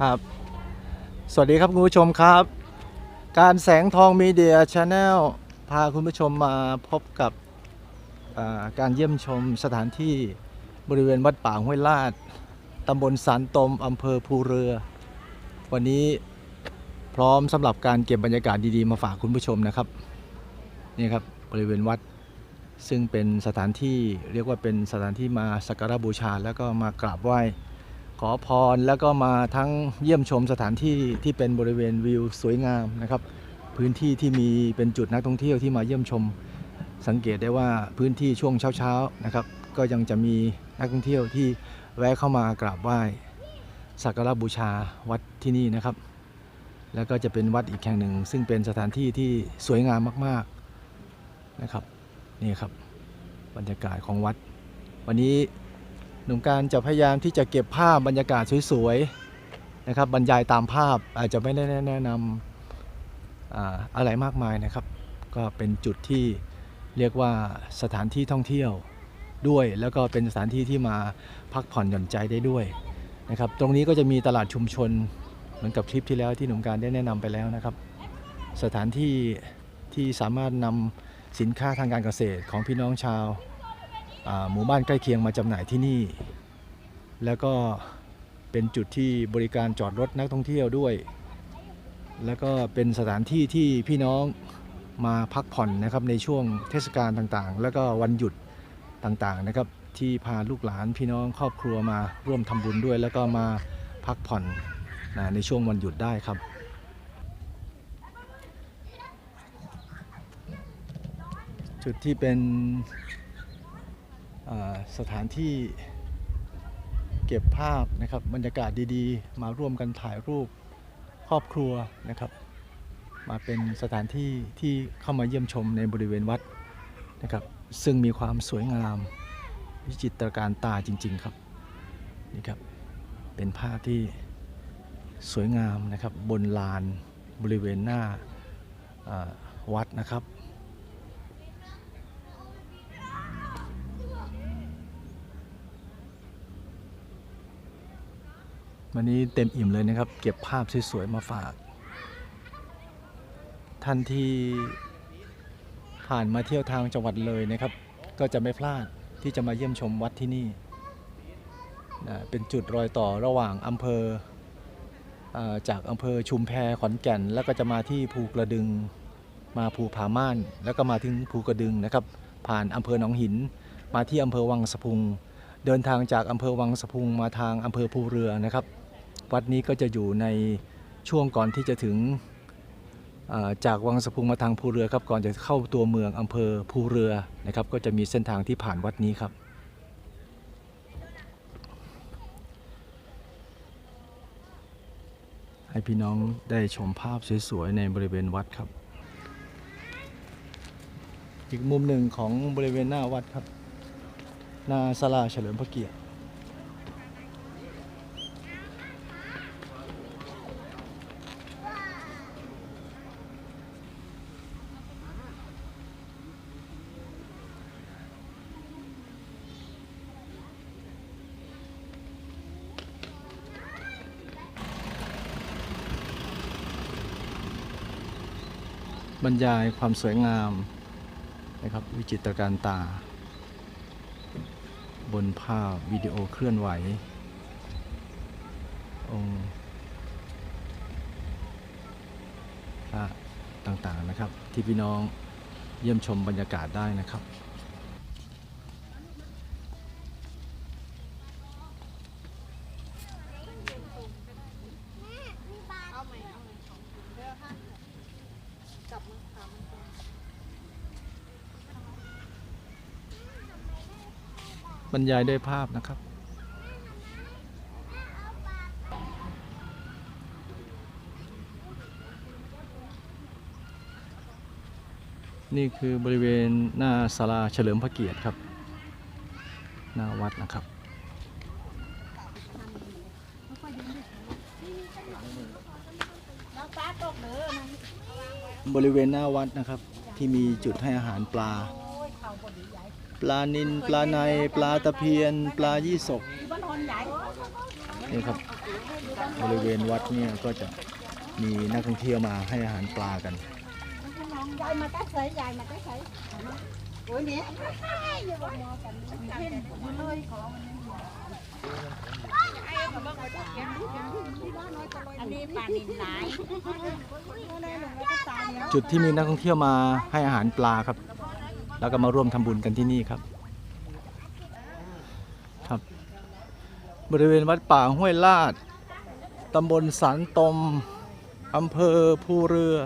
ครับ สวัสดีครับคุณผู้ชมครับ การแสงทองมีเดียชาแนลพาคุณผู้ชมมาพบกับการเยี่ยมชมสถานที่บริเวณวัดป่าห้วยลาดตำบลสานตมอำเภอภูเรือ วันนี้พร้อมสำหรับการเก็บบรรยากาศดีๆ มาฝากคุณผู้ชมนะครับนี่ครับบริเวณวัดซึ่งเป็นสถานที่เรียกว่าเป็นสถานที่มาสักการะบูชา แล้วก็มากราบไหว้ ขอพรแล้วก็มาทั้งเยี่ยมชมสถานที่ที่เป็นบริเวณวิวสวยงามนะครับ พื้นที่ที่มีเป็นจุดนักท่องเที่ยวที่มาเยี่ยมชม สังเกตได้ว่าพื้นที่ช่วงเช้าๆนะครับ ก็ยังจะมีนักท่องเที่ยวที่แวะเข้ามากราบไหว้สักการะบูชาวัดที่นี่นะครับ แล้วก็จะเป็นวัดอีกแห่งหนึ่ง ซึ่งเป็นสถานที่ที่สวยงามมากๆนะครับนี่ครับบรรยากาศของวัด วันนี้ หนุ่มการจะพยายามที่จะเก็บภาพบรรยากาศสวยๆนะครับบรรยายตามภาพอาจจะไม่ได้แนะนำอะไรมากมายนะครับ ก็เป็นจุดที่เรียกว่าสถานที่ท่องเที่ยวด้วย แล้วก็เป็นสถานที่ที่มาพักผ่อนหย่อนใจได้ด้วยนะครับ ตรงนี้ก็จะมีตลาดชุมชนเหมือนกับคลิปที่แล้วที่หนุ่มการได้แนะนำไปแล้วนะครับ สถานที่ที่สามารถนำสินค้าทางการเกษตรของพี่น้องชาว หมู่บ้านใกล้เคียงมาจำหน่ายที่นี่ แล้วก็เป็นจุดที่บริการจอดรถนักท่องเที่ยวด้วย แล้วก็เป็นสถานที่ที่พี่น้องมาพักผ่อนนะครับในช่วงเทศกาลต่างๆ แล้วก็วันหยุดต่างๆนะครับที่พาลูกหลานพี่น้องครอบครัวมาร่วมทำบุญด้วย แล้วก็มาพักผ่อนนะในช่วงวันหยุดได้ครับ จุดที่เป็น สถานที่เก็บภาพนะครับบรรยากาศดีๆ มาร่วมกันถ่ายรูปครอบครัวนะครับ มาเป็นสถานที่ที่เข้ามาเยี่ยมชมในบริเวณวัดนะครับ ซึ่งมีความสวยงามวิจิตรการตาจริง ๆ ครับนี่ครับเป็นภาพที่สวยงามนะครับบนลานบริเวณหน้าาวัดนะครับ วันนี้เต็มอิ่มเลยนะครับ เก็บภาพสวยๆมาฝาก ท่านที่ผ่านมาเที่ยวทางจังหวัดเลยนะครับ ก็จะไม่พลาดที่จะมาเยี่ยมชมวัดที่นี่นะเป็นจุดรอยต่อระหว่างอำเภอจากอำเภอชุมแพขอนแก่น แล้วก็จะมาที่ภูกระดึงมาภูผาม่าน แล้วก็มาถึงภูกระดึงนะครับ ผ่านอำเภอหนองหิน มาที่อำเภอวังสะพุง เดินทางจากอำเภอวังสะพุงมาทางอำเภอภูเรือนะครับ วัดนี้ก็จะอยู่ในช่วงก่อนที่จะถึงจากวังสะพุงมาทางภูเรือครับก่อนจะเข้าตัวเมืองอำเภอภูเรือนะครับ ก็จะมีเส้นทางที่ผ่านวัดนี้ครับ ให้พี่น้องได้ชมภาพสวยๆในบริเวณวัดครับ อีกมุมหนึ่งของบริเวณหน้าวัดครับ หน้าศาลาเฉลิมพระเกียรติ รรยายความสวยงามนะครับวิจิตรการตา บนภาพวิดีโอเคลื่อนไหว องค์พระต่างๆนะครับ ที่พี่น้องเยี่ยมชมบรรยากาศได้นะครับ บรรยายด้วยภาพนะครับ นี่คือบริเวณหน้าศาลาเฉลิมพระเกียรติครับ หน้าวัดนะครับบริเวณหน้าวัดนะครับที่มีจุดให้อาหารปลา ปลานินปลาในปลาตะเพียน ปลายี่สกนี่ครับบริเวณวัดเนี่ยก็จะมีนักท่องเที่ยวมาให้อาหารปลากันยายมาตั้งใส่ยายมาตั้งใส่โอ้ยเนี่ยอย่าบอกมอกันเห็นอยู่เลยของอันนี้ปลานินหลายจุดที่มีนักท่องเที่ยวมาให้อาหารปลาครับ แล้วก็มาร่วมทำบุญกันที่นี่ครับครับ บริเวณวัดป่าห้วยลาดตำบลสันตมอำเภอภูเรือ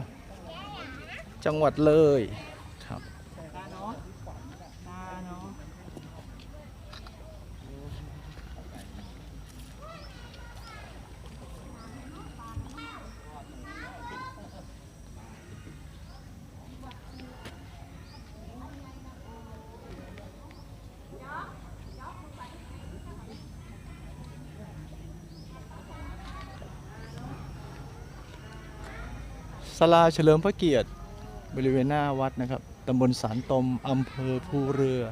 จังหวัดเลย ศาลาเฉลิมพระเกียรติ บริเวณหน้าวัดนะครับตำบลสารตมอำเภอภูเรือ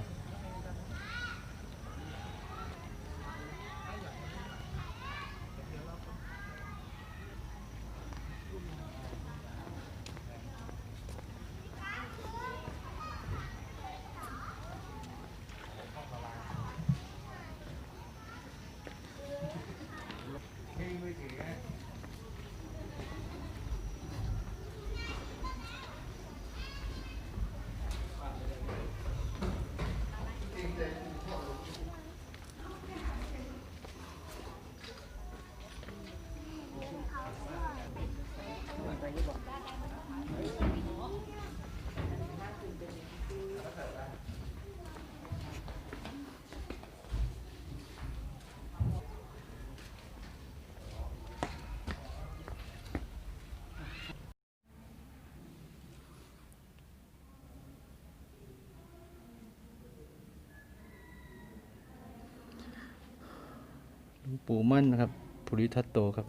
ลวงปู่มั่นนะครับภูริทัตโตครับ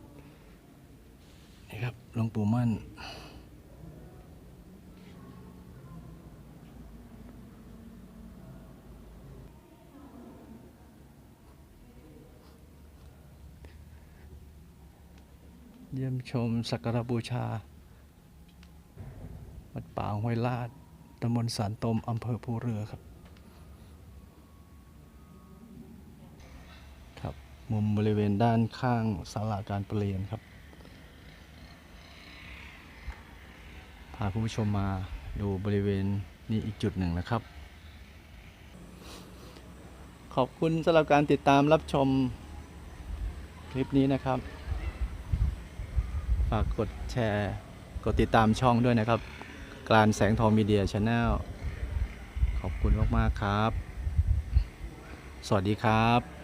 นี่ครับหลวงปู่มั่นเยี่ยมชมสักการบูชา วัดป่าห้วยลาดตำบลสารตมอำเภอภูเรือครับ ครับ มุมบริเวณด้านข้างศาลาการประเรียนครับ พาคุณผู้ชมมาดูบริเวณนี้อีกจุดหนึ่งนะครับ ขอบคุณสำหรับการติดตามรับชมคลิปนี้นะครับ ฝากกดแชร์ กดติดตามช่องด้วยนะครับการแสงทองมีเดียชาแนลขอบคุณมาก ๆ ครับ สวัสดีครับ